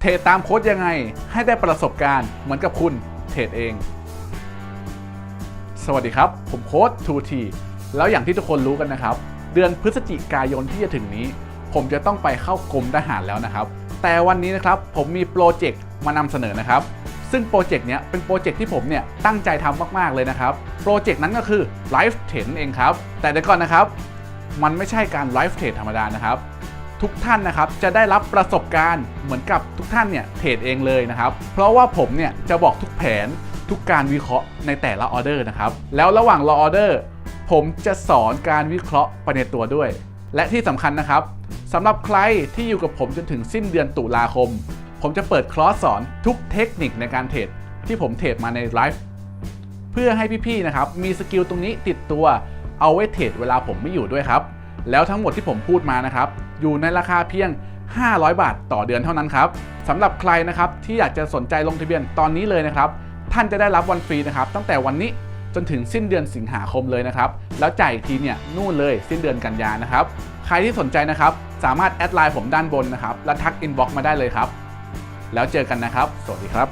เทรดตามโค้ดยังไง ให้ได้ประสบการณ์เหมือนกับคุณเทรดเอง สวัสดีครับ ผมโค้ด 2T แล้วอย่างที่ทุกคนรู้กันนะครับ เดือนพฤศจิกายนที่จะถึงนี้ ผมจะต้องไปเข้ากรมทหารแล้วนะครับ แต่วันนี้นะครับผมมีโปรเจกต์มานำเสนอนะครับ ซึ่งโปรเจกต์เนี้ยเป็นโปรเจกต์ที่ผมเนี่ยตั้งใจทำมากๆเลยนะครับ โปรเจกต์นั้นก็คือ Live t r a d เองครับ แต่เดี๋ยวก่อนนะครับ มันไม่ใช่การ Live t r a d ธรรมดานะครับ ทุกท่านนะครับจะได้รับประสบการณ์เหมือนกับทุกท่านเนี่ยเทรดเองเลยนะครับ เพราะว่าผมเนี่ยจะบอกทุกแผนทุกการวิเคราะห์ในแต่ละออเดอร์นะครับ แล้วระหว่างรอออเดอร์ ผมจะสอนการวิเคราะห์ไปในตัวด้วย และที่สำคัญนะครับสำหรับใครที่อยู่กับผมจนถึงสิ้นเดือนตุลาคม ผมจะเปิดคลอสสอนทุกเทคนิคในการเทรดที่ผมเทรดมาในไลฟ์เพื่อให้พี่ๆนะครับมีสกิลตรงนี้ติดตัวเอาไว้เทรดเวลาผมไม่อยู่ด้วยครับ แล้วทั้งหมดที่ผมพูดมานะครับ อยู่ในราคาเพียง 500 บาทต่อเดือนเท่านั้นครับสำหรับใครนะครับที่อยากจะสนใจลงทะเบียนตอนนี้เลยนะครับ ท่านจะได้รับวันฟรีนะครับ ตั้งแต่วันนี้จนถึงสิ้นเดือนสิงหาคมเลยนะครับ แล้วจ่ายอีกทีเนี่ยนู่นเลยสิ้นเดือนกันยานะครับ ใครที่สนใจนะครับ สามารถแอดไลน์ผมด้านบนนะครับ แล้วทักอินบ็อกมาได้เลยครับ แล้วเจอกันนะครับ สวัสดีครับ